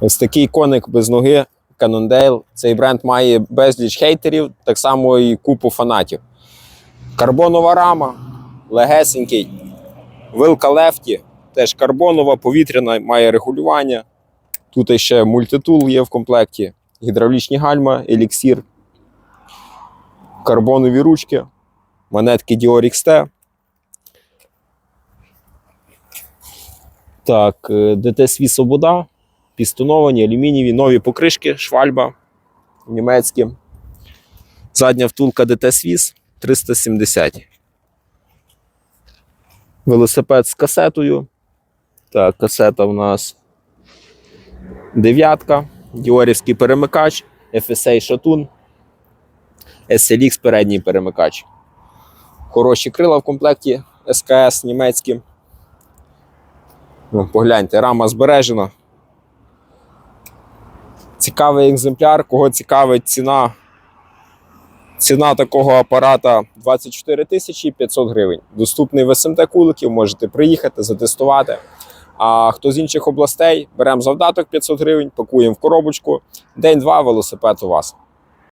Ось такий коник без ноги Cannondale. Цей бренд має безліч хейтерів, так само і купу фанатів. Карбонова рама, легесенький. Вилка лефті, теж карбонова, повітряна, має регулювання. Тут ще мультитул є в комплекті, гідравлічні гальма, еліксір, карбонові ручки, монетки Dior XT. Так, е, ДТ Сві Свобода, пістоновані, алюмінієві, нові покришки, швальба німецькі. Задня втулка ДТ Свіс 370. Велосипед з касетою. Так, касета в нас дев'ятка, діорівський перемикач, FSA шатун, SLX передній перемикач. Хороші крила в комплекті СКС німецькі. Погляньте, рама збережена. Цікавий екземпляр, кого цікавить ціна. Ціна такого апарата 24 тисячі 500 гривень. Доступний в СМТ куликів, можете приїхати, затестувати. А хто з інших областей, беремо завдаток 500 гривень, пакуємо в коробочку. День-два велосипед у вас.